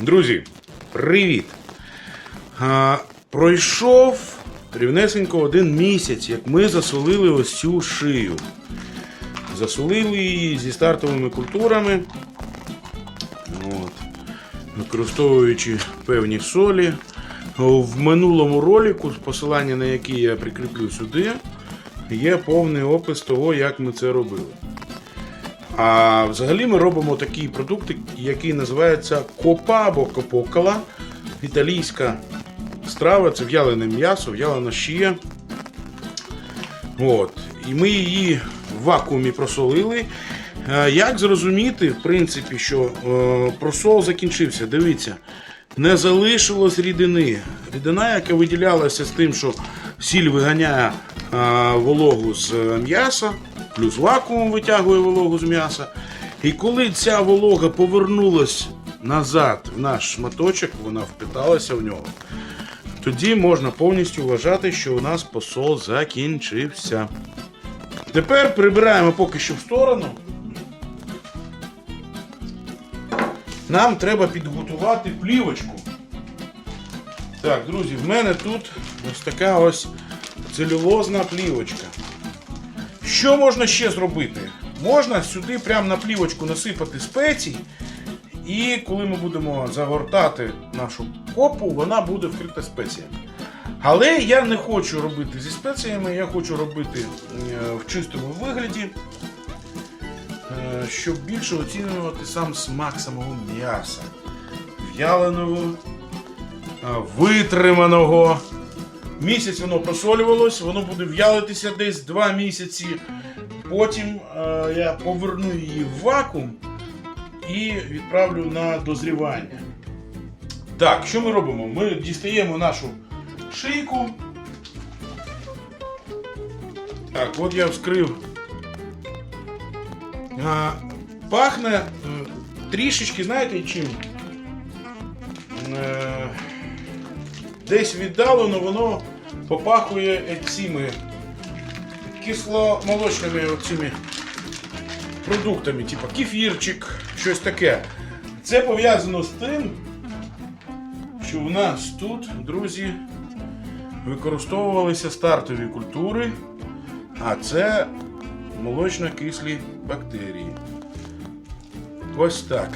Друзі, привіт! А, пройшов рівнесенько один місяць, як ми засолили ось цю шию. Засолили її зі стартовими культурами, от, використовуючи певні солі. В минулому ролику, посилання на який я прикріплю сюди, є повний опис того, як ми це робили. А взагалі ми робимо такий продукт, який називається копа або копокала. Італійська страва це в'ялене м'ясо, в'ялена шия. От. І ми її в вакуумі просолили. Е, Як зрозуміти, в принципі, що е, просол закінчився? Дивіться, не залишилось рідини. Рідина, яка виділялася з тим, що сіль виганяє е, вологу з м'яса, плюс вакуум витягує вологу з м'яса. І коли ця волога повернулась назад в наш шматочок, вона впиталася в нього. Тоді можна повністю вважати, що у нас посол закінчився. Тепер прибираємо поки що в сторону. Нам треба підготувати плівочку. Так, друзі, в мене тут ось така ось целюлозна плівочка. Що можна ще зробити? Можна сюди прямо на плівочку насипати спецій, і коли ми будемо загортати нашу копу, вона буде вкрита спеціями. Але я не хочу робити зі спеціями, я хочу робити е, в чистому вигляді, е, щоб більше оцінювати сам смак самого м'яса. В'яленого, е, витриманого. Місяць воно просолювалось, воно буде в'ялитися десь 2 місяці. Потім е, я поверну її в вакуум і відправлю на дозрівання. Так, що ми робимо? Ми дістаємо нашу шийку. Так, от я вскрив. А, пахне е, трішечки, знаєте чим? Е, десь віддалено воно попахує цими кисломолочними оцими продуктами, типу кефірчик, щось таке. Це пов'язано з тим, що в нас тут, друзі, використовувалися стартові культури, а це молочно-кислі бактерії. Ось так.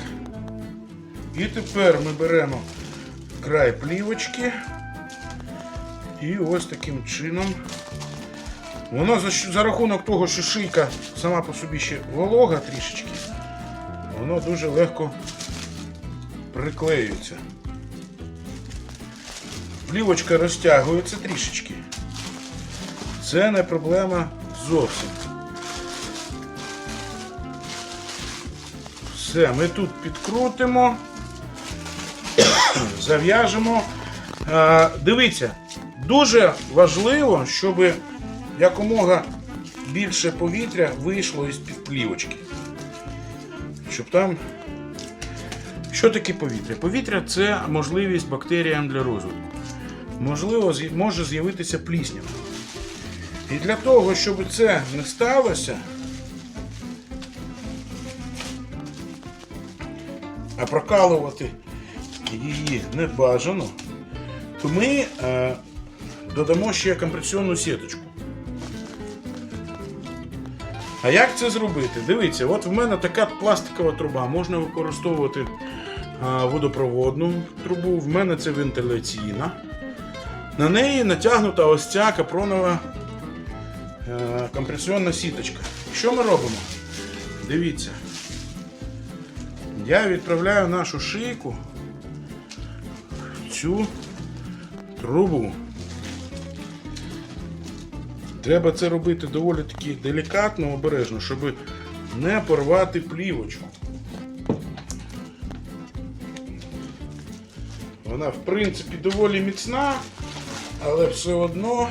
І тепер ми беремо край плівочки і ось таким чином. Воно за, за рахунок того, що шийка сама по собі ще волога трішечки, воно дуже легко приклеюється. Плівочка розтягується трішечки. Це не проблема зовсім. Все, ми тут підкрутимо, зав'яжемо. Дивіться, дуже важливо, щоб якомога більше повітря вийшло із під плівочки. Щоб там. Що таке повітря? Повітря це можливість бактеріям для розвитку. Можливо, може з'явитися пліснява. І для того, щоб це не сталося, а прокалувати її не бажано, то ми е, додамо ще компресіонну сіточку. А як це зробити? Дивіться, от в мене така пластикова труба. Можна використовувати водопроводну трубу. В мене це вентиляційна. На неї натягнута ось ця капронова е, компресіонна сіточка. Що ми робимо? Дивіться. Я відправляю нашу шийку в цю трубу. Треба це робити доволі таки делікатно, обережно, щоб не порвати плівочку. Вона, в принципі, доволі міцна, але все одно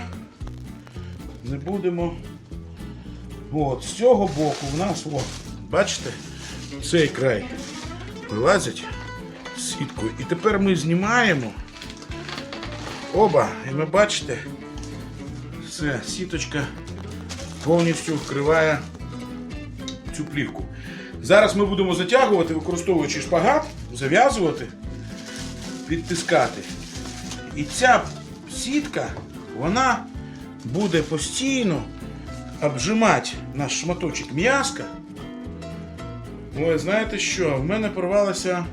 не будемо. От, з цього боку в нас, от, бачите, цей край вилазить сіткою. І тепер ми знімаємо оба, і ми бачите, все, сіточка повністю вкриває цю плівку. Зараз ми будемо затягувати, використовуючи шпагат, зав'язувати. підтискати. І ця сітка, вона буде постійно обжимати наш шматочок м'яска. Ой, знаєте що? В мене порвалася.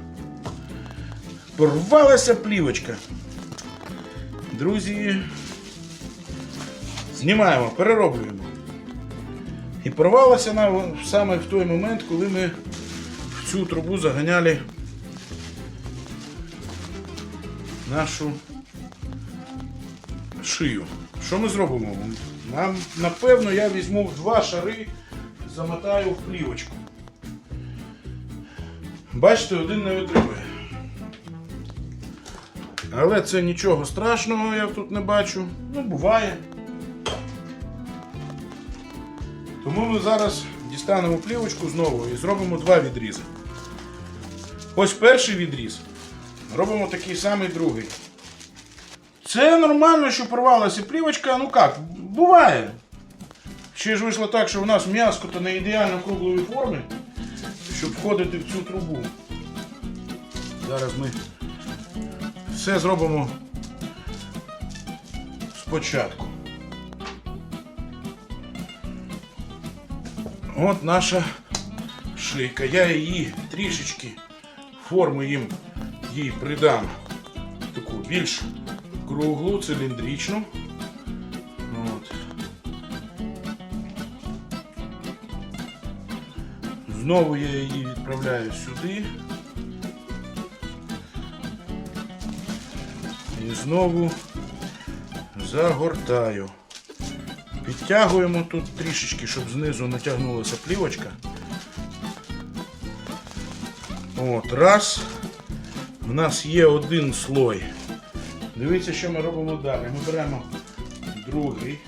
Порвалася плівочка. Друзі, знімаємо, перероблюємо. І порвалася вона саме в той момент, коли ми в цю трубу заганяли нашу шию. Що ми зробимо? Нам, напевно, я візьму два шари, замотаю в плівочку. Бачите, один не витримує. Але це нічого страшного я тут не бачу. Ну, буває. Тому ми зараз дістанемо плівочку знову і зробимо два відрізи. Ось перший відріз. Робимо такий самий другий. Це нормально, що порвалася плівочка. Ну як, буває. Ще ж вийшло так, що в нас м'яско то не ідеально круглої форми, щоб входити в цю трубу. Зараз ми все зробимо спочатку. От наша шийка. Я її трішечки форму їм їй придам таку більш круглу, циліндричну. От. Знову я її відправляю сюди. І знову загортаю. Підтягуємо тут трішечки, щоб знизу натягнулася плівочка. От, раз. У нас є один слой. Дивіться, що ми робимо далі. Ми беремо другий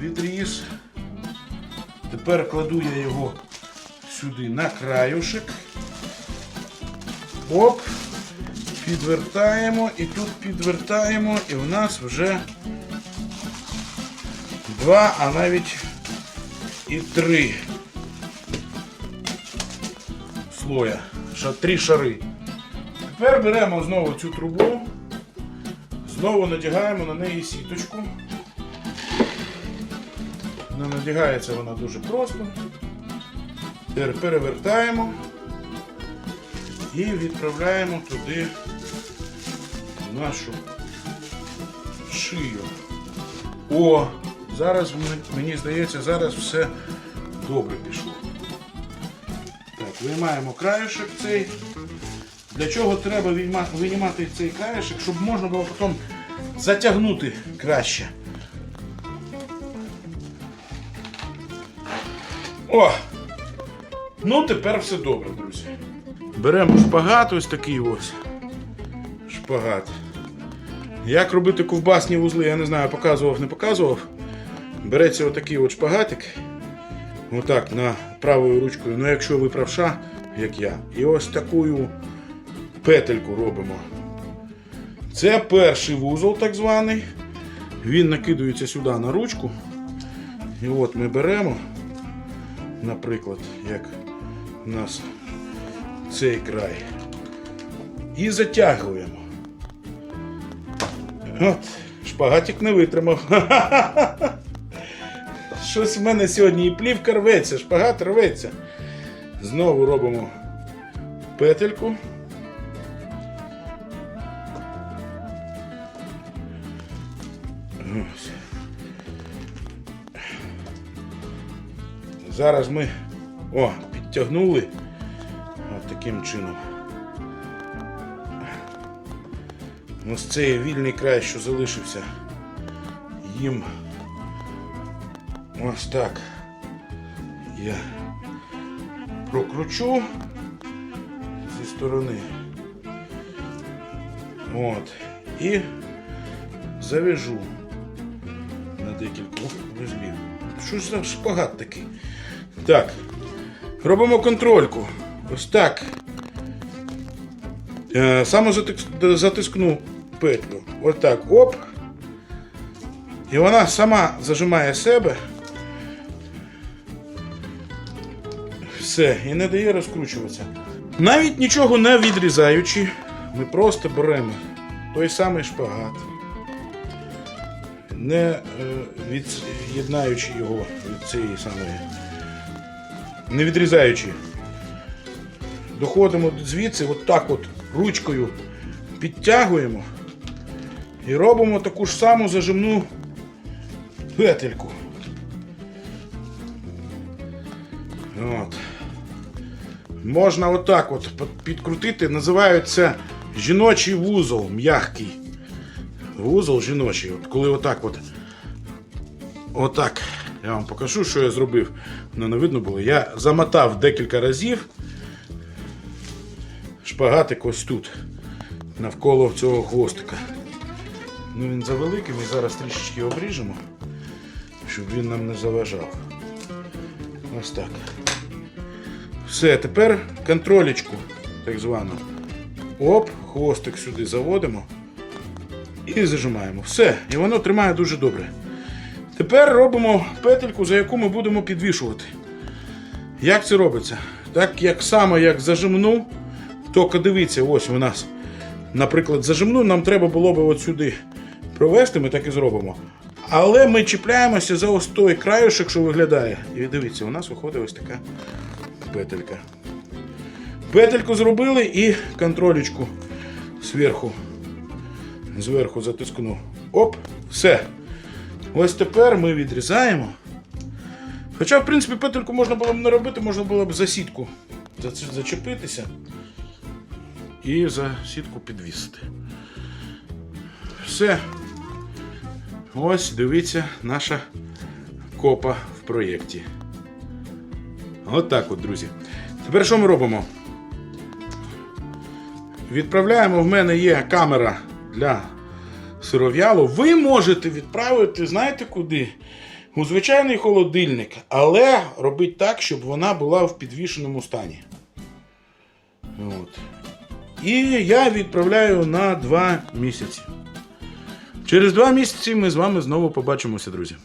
відріз. Тепер кладу я його сюди на краюшек. Оп. Підвертаємо і тут підвертаємо, і у нас вже два, а навіть і три слоя. Три шари. Тепер беремо знову цю трубу, знову надягаємо на неї сіточку. Не Надягається вона дуже просто. Тепер перевертаємо і відправляємо туди нашу шию. О, зараз мені здається, зараз все добре пішло. Так, виймаємо краєшок цей. Для чого треба вийма- винімати цей краєшок, щоб можна було потім затягнути краще. О! Ну, тепер все добре, друзі. Беремо шпагат ось такий ось. Шпагат. Як робити ковбасні вузли, я не знаю, показував, не показував. Береться отакий от шпагатик. Отак на правою ручкою. Ну якщо ви правша, як я. І ось таку петельку робимо. Це перший вузол, так званий. Він накидується сюди на ручку. І от ми беремо, наприклад, як у нас цей край. І затягуємо. От, шпагатик не витримав. Щось в мене сьогодні і плівка рветься, шпагат рветься. Знову робимо петельку. Зараз ми о, підтягнули от таким чином. Ось цей вільний край, що залишився, їм ось так я прокручу зі сторони. От. І завяжу на декілька вузлів. Що ж за шпагат такий? Так. Робимо контрольку. Ось так. Е, Саме затискну петлю. Ось так. Оп. І вона сама зажимає себе. Все, і не дає розкручуватися. Навіть нічого не відрізаючи, ми просто беремо той самий шпагат, не е, від'єднаючи його від цієї самої, не відрізаючи. Доходимо звідси, от так от ручкою підтягуємо і робимо таку ж саму зажимну петельку. Можна отак от підкрутити, називають це жіночий вузол, м'який. Вузол жіночий. От коли отак от. Отак. Я вам покажу, що я зробив. Воно не видно було. Я замотав декілька разів. Шпагатик ось тут. Навколо цього хвостика. Ну він завеликий, ми зараз трішечки обріжемо, щоб він нам не заважав. Ось так. Все, тепер контролечку, так звану. Оп, хвостик сюди заводимо і зажимаємо. Все, і воно тримає дуже добре. Тепер робимо петельку, за яку ми будемо підвішувати. Як це робиться? Так як само як зажимну, тільки дивіться, ось у нас, наприклад, зажимну, нам треба було б от сюди провести, ми так і зробимо. Але ми чіпляємося за ось той краюшок, що виглядає. І дивіться, у нас виходить ось така петелька. Петельку зробили і контролечку зверху. Зверху затискну. Оп, все. Ось тепер ми відрізаємо. Хоча, в принципі, петельку можна було б не робити, можна було б за сітку зачепитися і за сітку підвісити. Все. Ось дивіться наша копа в проєкті. От от, друзі. Тепер що ми робимо? Відправляємо, в мене є камера для сиров'ялу. Ви можете відправити, знаєте куди? У звичайний холодильник, але робіть так, щоб вона була в підвішеному стані. От. І я відправляю на 2 місяці. Через два місяці ми з вами знову побачимося, друзі.